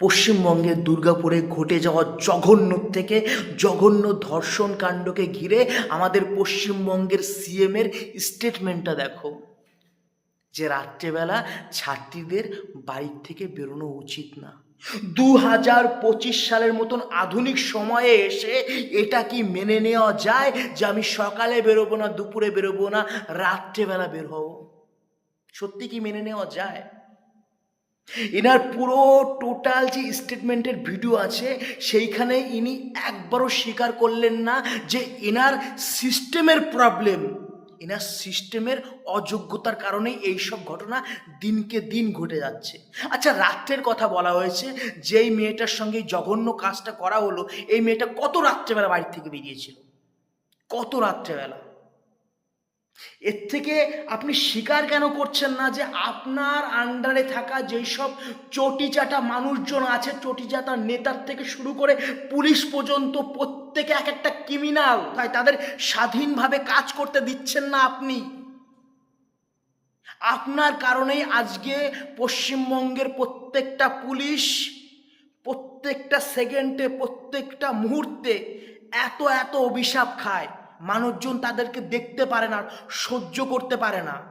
পশ্চিমবঙ্গের দুর্গাপুরে ঘটে যাওয়া জঘন্য থেকে জঘন্য ধর্ষণ কাণ্ডকে ঘিরে আমাদের পশ্চিমবঙ্গের সিএমের স্টেটমেন্টটা দেখো। যে রাত্রেবেলা ছাত্রীদের বাড়ির থেকে বেরোনো উচিত না। দু হাজার পঁচিশ সালের মতন আধুনিক সময়ে এসে এটা কি মেনে নেওয়া যায় যে আমি সকালে বেরোবো না, দুপুরে বেরোবো না, রাত্রেবেলা বের হব? সত্যি কি মেনে নেওয়া যায়? এনার পুরো টোটাল যে স্টেটমেন্টের ভিডিও আছে, সেইখানে ইনি একবারও স্বীকার করলেন না যে এনার সিস্টেমের প্রবলেম এনার সিস্টেমের অযোগ্যতার কারণেই এইসব ঘটনা দিনকে দিন ঘটে যাচ্ছে। আচ্ছা রাত্রের কথা বলা হয়েছে, যেই মেয়েটার সঙ্গে জঘন্য কাজটা করা হলো, এই মেয়েটা কত রাত্রেবেলা বাড়ি থেকে বেরিয়েছিল? কত রাত্রেবেলা? এর থেকে আপনি স্বীকার কেন করছেন না যে আপনার আন্ডারে থাকা যেই সব চটিচাটা মানুষজন আছে, চটিচাটা নেতার থেকে শুরু করে পুলিশ পর্যন্ত প্রত্যেকে এক একটা ক্রিমিনাল তাই তাদের স্বাধীনভাবে কাজ করতে দিচ্ছেন না আপনি। আপনার কারণেই আজকে পশ্চিমবঙ্গের প্রত্যেকটা পুলিশ, প্রত্যেকটা সেকেন্ডে প্রত্যেকটা মুহূর্তে এত এত অভিশাপ খায়। মানুষজন তাদেরকে দেখতে পারে না, সহ্য করতে পারে না।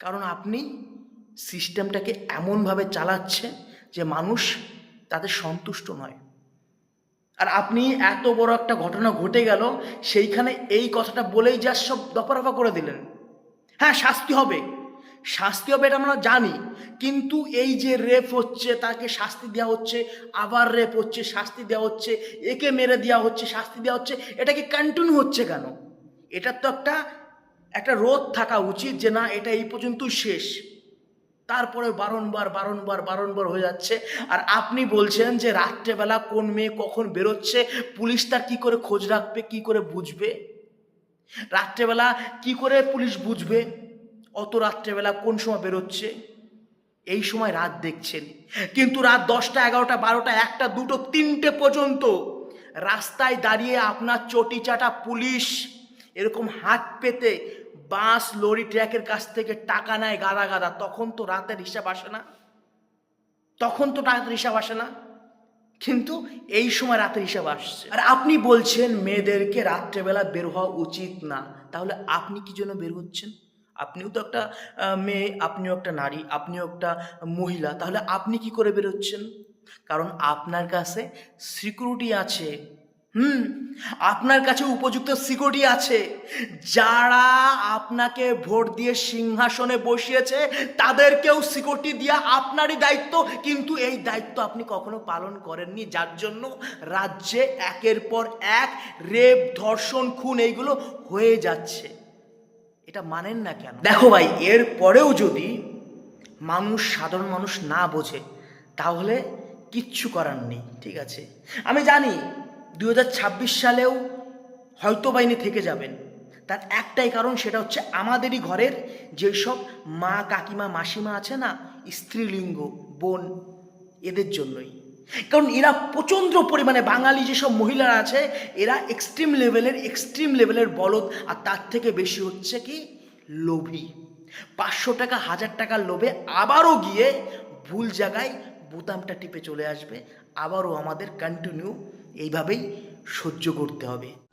কারণ আপনি সিস্টেমটাকে এমনভাবে চালাচ্ছেন যে মানুষ তাদের সন্তুষ্ট নয়। আর আপনি এত বড় একটা ঘটনা ঘটে গেল, সেইখানে এই কথাটা বলেই যা সব দফারফা করে দিলেন। হ্যাঁ শাস্তি হবে। শাস্তি হবে এটা আমরা জানি। কিন্তু এই যে রেপ হচ্ছে, তাকে শাস্তি দেওয়া হচ্ছে, আবার রেপ হচ্ছে, শাস্তি দেওয়া হচ্ছে, একে মেরে দেওয়া হচ্ছে, শাস্তি দেওয়া হচ্ছে, এটা কি কন্টিনিউ হচ্ছে কেন? এটার তো একটা একটা রোধ থাকা উচিত যে না, এটা এই পর্যন্তই শেষ। তারপরে বারংবার বারংবার বারংবার হয়ে যাচ্ছে। আর আপনি বলছেন যে রাত্রেবেলা কোন মেয়ে কখন বেরোচ্ছে, পুলিশ তার কি করে খোঁজ রাখবে, কী করে বুঝবে? রাত্রেবেলা কি করে পুলিশ বুঝবে? অত রাত্রেবেলা কোন সময় বেরোচ্ছে? এই সময় রাত দেখছেন। কিন্তু রাত দশটা, এগারোটা, বারোটা, একটা, দুটো, তিনটে পর্যন্ত রাস্তায় দাঁড়িয়ে আপনার চটি চাটা পুলিশ এরকম হাত পেতে বাস, লরি ট্র্যাকের কাছ থেকে টাকা নেয় গাদা গাদা। তখন তো রাতের হিসাব আসে না। তখন তো রাতের হিসাব আসে না। কিন্তু এই সময় রাতের হিসাব আসছে। আর আপনি বলছেন, মেয়েদেরকে রাত্রেবেলা বের হওয়া উচিত না। তাহলে আপনি কি জন্য বের হচ্ছেন? আপনিও তো একটা মেয়ে, আপনিও একটা নারী, আপনিও একটা মহিলা, তাহলে আপনি কি করে বেরোচ্ছেন? কারণ আপনার কাছে সিকিউরিটি আছে, হুম? আপনার কাছে উপযুক্ত সিকিউরিটি আছে। যারা আপনাকে ভোট দিয়ে সিংহাসনে বসিয়েছে, তাদেরকেও সিকিউরিটি দেওয়া আপনারই দায়িত্ব। কিন্তু এই দায়িত্ব আপনি কখনো পালন করেননি, যার জন্য রাজ্যে একের পর এক রেপ, ধর্ষণ, খুন এইগুলো হয়ে যাচ্ছে। এটা মানেন না কেন? দেখো ভাই, এর পরেও যদি মানুষ, সাধারণ মানুষ না বোঝে, তাহলে কিচ্ছু করার নেই, ঠিক আছে? আমি জানি দু হাজার ছাব্বিশ সালেও হয়তো বাইনি থেকে যাবেন। তার একটাই কারণ, সেটা হচ্ছে আমাদেরই ঘরের যেসব মা, কাকিমা, মাসিমা আছে না, স্ত্রীলিঙ্গ, বোন, এদের জন্যই। কারণ এরা প্রচণ্ড পরিমাণে বাঙালি যেসব মহিলারা আছে, এরা এক্সট্রিম লেভেলের এক্সট্রিম লেভেলের বলদ। আর তার থেকে বেশি হচ্ছে কি? লোভী। পাঁচশো টাকা, হাজার টাকার লোভে আবারও গিয়ে ভুল জায়গায় বোতামটা টিপে চলে আসবে। আবারও আমাদের কন্টিনিউ এইভাবেই সহ্য করতে হবে।